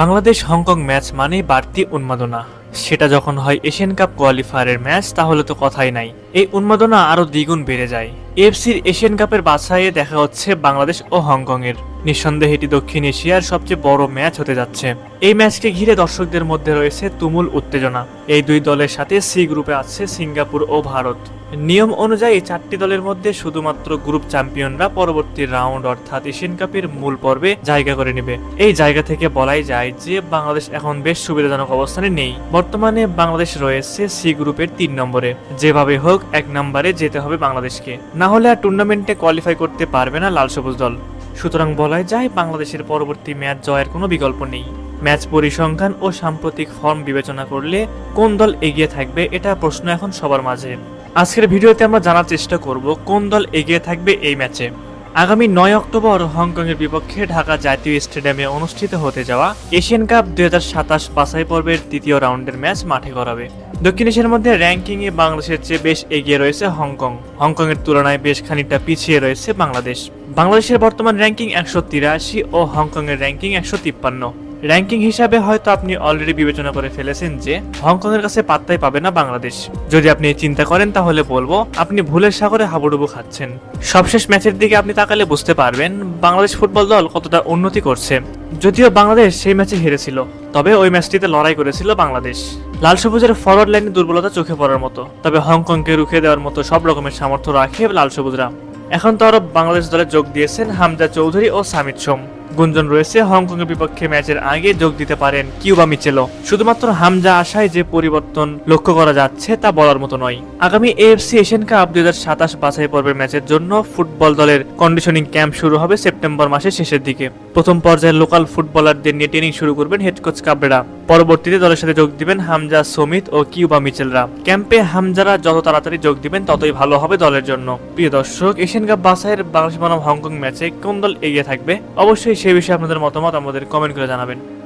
Bangladesh Hong Kong match মানেই বাড়তি উন্মাদনা। সেটা যখন হয় এশিয়ান কাপ কোয়ালিফায়ারের ম্যাচ, তাহলে তো কথাই নাই। এই উন্মাদনা আরও দ্বিগুণ বেড়ে যায়। এফসির এশিয়ান কাপের বাছাইয়ে দেখা হচ্ছে বাংলাদেশ ও হংকং এর নিঃসন্দেহে এটি দক্ষিণ এশিয়ার সবচেয়ে বড় ম্যাচ হতে যাচ্ছে। এই ম্যাচকে ঘিরে দর্শকদের মধ্যে রয়েছে তুমুল উত্তেজনা। এই দুই দলের সাথে সি গ্রুপে আছে সিঙ্গাপুর ও ভারত। নিয়ম অনুযায়ী চারটি দলের মধ্যে শুধুমাত্র গ্রুপ চ্যাম্পিয়নরা পরবর্তী রাউন্ড অর্থাৎ এশিয়ান কাপের মূল পর্বে জায়গা করে নেবে। এই জায়গা থেকে বলাই যায় যে বাংলাদেশ এখন বেশ সুবিধাজনক অবস্থানে নেই। বর্তমানে বাংলাদেশ রয়েছে সি গ্রুপের তিন নম্বরে। যেভাবে হোক, এক নম্বরে যেতে হবে বাংলাদেশকে। না হলে আর টুর্নামেন্টে কোয়ালিফাই করতে পারবে না লাল সবুজ দল। সুতরাং বলাই যায়, বাংলাদেশের পরবর্তী ম্যাচ জয়ের কোনো বিকল্প নেই। ম্যাচ পরিসংখ্যান ও সাম্প্রতিক ফর্ম বিবেচনা করলে কোন দল এগিয়ে থাকবে, এটা প্রশ্ন এখন সবার মাঝে। আজকের ভিডিওতে আমরা জানার চেষ্টা করব কোন দল এগিয়ে থাকবে এই ম্যাচে। আগামী নয় অক্টোবর হংকংয়ের বিপক্ষে ঢাকা জাতীয় স্টেডিয়ামে অনুষ্ঠিত হতে যাওয়া এশিয়ান কাপ দুই হাজার সাতাশ বাছাই পর্বের তৃতীয় রাউন্ডের ম্যাচ মাঠে করাবে দক্ষিণ এশিয়ার মধ্যে র্যাঙ্কিংয়ে বাংলাদেশের চেয়ে বেশ এগিয়ে রয়েছে হংকং। হংকংয়ের তুলনায় বেশ খানিকটা পিছিয়ে রয়েছে বাংলাদেশ। বাংলাদেশের বর্তমান র্যাঙ্কিং একশো তিরাশি ও হংকংয়ের র্যাঙ্কিং একশো তিপ্পান্ন। র্যাঙ্কিং হিসাবে হয়তো আপনি অলরেডি বিবেচনা করে ফেলেছেন যে হংকংয়ের কাছে পাত্তাই পাবে না বাংলাদেশ। যদি আপনি চিন্তা করেন তাহলে বলব, আপনি ভুলের সাগরে হাবুডুবু খাচ্ছেন। সবশেষ ম্যাচের দিকে আপনি তাকালে বুঝতে পারবেন, বাংলাদেশ ফুটবল দল কতটা উন্নতি করছে। যদিও বাংলাদেশ সেই ম্যাচে হেরেছিল, তবে ওই ম্যাচটিতে লড়াই করেছিল বাংলাদেশ। লাল সবুজের ফরওয়ার্ড লাইনে দুর্বলতা চোখে পড়ার মতো, তবে হংকংকে রুখে দেওয়ার মতো সব রকমের সামর্থ্য রাখে লাল সবুজরা। এখন তো আরও বাংলাদেশ দলে যোগ দিয়েছেন হামজা চৌধুরী ও সামিত সোম। গুঞ্জন রয়েছে। হংকং এর বিপক্ষে ম্যাচের আগে যোগ দিতে পারেন কিউবা মিচেলো। শুধুমাত্র হামজা আশায় যে পরিবর্তন লক্ষ্য করা যাচ্ছে তা বলার মতো নয়। আগামী এএফসি এশিয়ান কাপ দুই হাজার সাতাশ বাছাই পর্বের ম্যাচের জন্য ফুটবল দলের কন্ডিশনিং ক্যাম্প শুরু হবে সেপ্টেম্বর মাসের শেষের দিকে। প্রথম পর্যায়ে লোকাল ফুটবলারদের নিয়ে ট্রেনিং শুরু করবেন হেড কোচ কাবরেরা। পরবর্তীতে দলের সাথে যোগ দিবেন হামজা সমিত ও কিউবা মিচেলরা। ক্যাম্পে হামজারা যত তাড়াতাড়ি যোগ দিবেন, ততই ভালো হবে দলের জন্য। প্রিয় দর্শক, এশিয়ান কাপ বাছাইয়ের বাংলাদেশ বনাম হংকং ম্যাচে কোন দল এগিয়ে থাকবে? অবশ্যই সেই বিষয়ে আপনাদের মতামত আমাদের কমেন্ট করে জানাবেন।